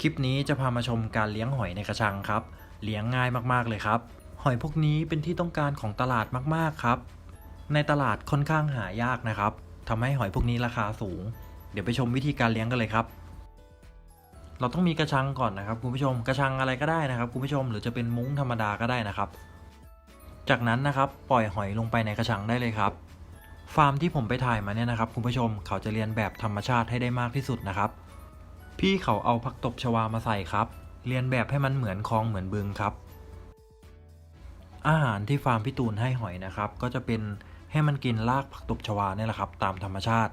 คลิปนี้จะพามาชมการเลี้ยงหอยในกระชังครับ เลี้ยงง่ายมากๆเลยครับ หอยพวกนี้เป็นที่ต้องการของตลาดมากๆครับ ในตลาดค่อนข้างหายากนะครับทำให้หอยพวกนี้ราคาสูง เดี๋ยวไปชมวิธีการเลี้ยงกันเลยครับ เราต้องมีกระชังก่อนนะครับคุณผู้ชม กระชังอะไรก็ได้นะครับคุณผู้ชม หรือจะเป็นมุ้งธรรมดาก็ได้นะครับ จากนั้นนะครับปล่อยหอยลงไปในกระชังได้เลยครับ ฟาร์มที่ผมไปถ่ายมาเนี่ยนะครับคุณผู้ชม เขาจะเรียนแบบธรรมชาติให้ได้มากที่สุดนะครับ พี่เขาเอาผักตบชวามาใส่ครับ เรียนแบบให้มันเหมือนคลองเหมือนบึงครับ อาหารที่ฟาร์มพี่ตูนให้หอยนะครับ ก็จะเป็นให้มันกินรากผักตบชวาเนี่ยแหละครับ ตามธรรมชาติ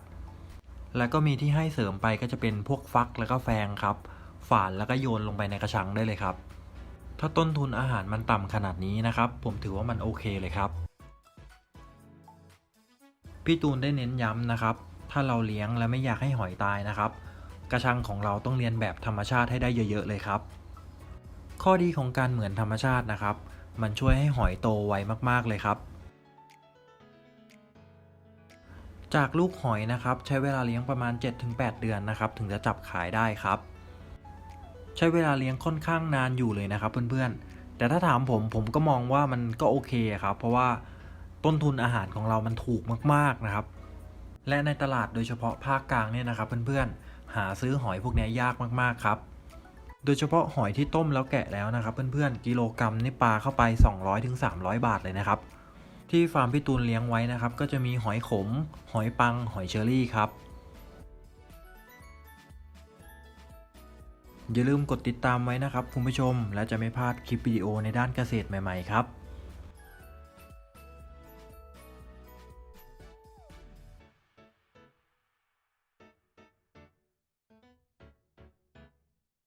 แล้วก็มีที่ให้เสริมไปก็จะเป็นพวกฟักแล้วก็แฟงครับ ฝานแล้วก็โยนลงไปในกระชังได้เลยครับ ถ้าต้นทุนอาหารมันต่ำขนาดนี้นะครับ ผมถือว่ามันโอเคเลยครับ พี่ตูนได้เน้นย้ำนะครับ ถ้าเราเลี้ยงและไม่อยากให้หอยตายนะครับ กระชังของเราต้องเรียนแบบธรรมชาติให้ได้เยอะๆเลยครับ ข้อดีของการเหมือนธรรมชาตินะครับ มันช่วยให้หอยโตไวมากๆเลยครับ จากลูกหอยนะครับ ใช้เวลาเลี้ยงประมาณ 7-8 เดือนนะครับ ถึงจะจับขายได้ครับ ใช้เวลาเลี้ยงค่อนข้างนานอยู่เลยนะครับ เพื่อนๆ แต่ถ้าถามผมผมก็มองว่ามันก็โอเคครับ เพราะว่าต้นทุนอาหารของเรามันถูกมากๆนะครับ และในตลาดโดยเฉพาะภาคกลางเนี่ยนะครับ เพื่อนๆ หาซื้อหอยพวกนี้ยากมากๆครับ โดยเฉพาะหอยที่ต้มแล้วแกะแล้วนะครับ เพื่อนๆ กิโลกรัมนี่ปลาเข้าไป 200-300 บาทเลยนะครับ ที่ฟาร์มพี่ตูนเลี้ยงไว้นะครับ ก็จะมีหอยขม หอยปัง หอยเชอรี่ครับ อย่าลืมกดติดตามไว้นะครับคุณผู้ชม และจะไม่พลาดคลิปวิดีโอในด้านเกษตรใหม่ๆครับ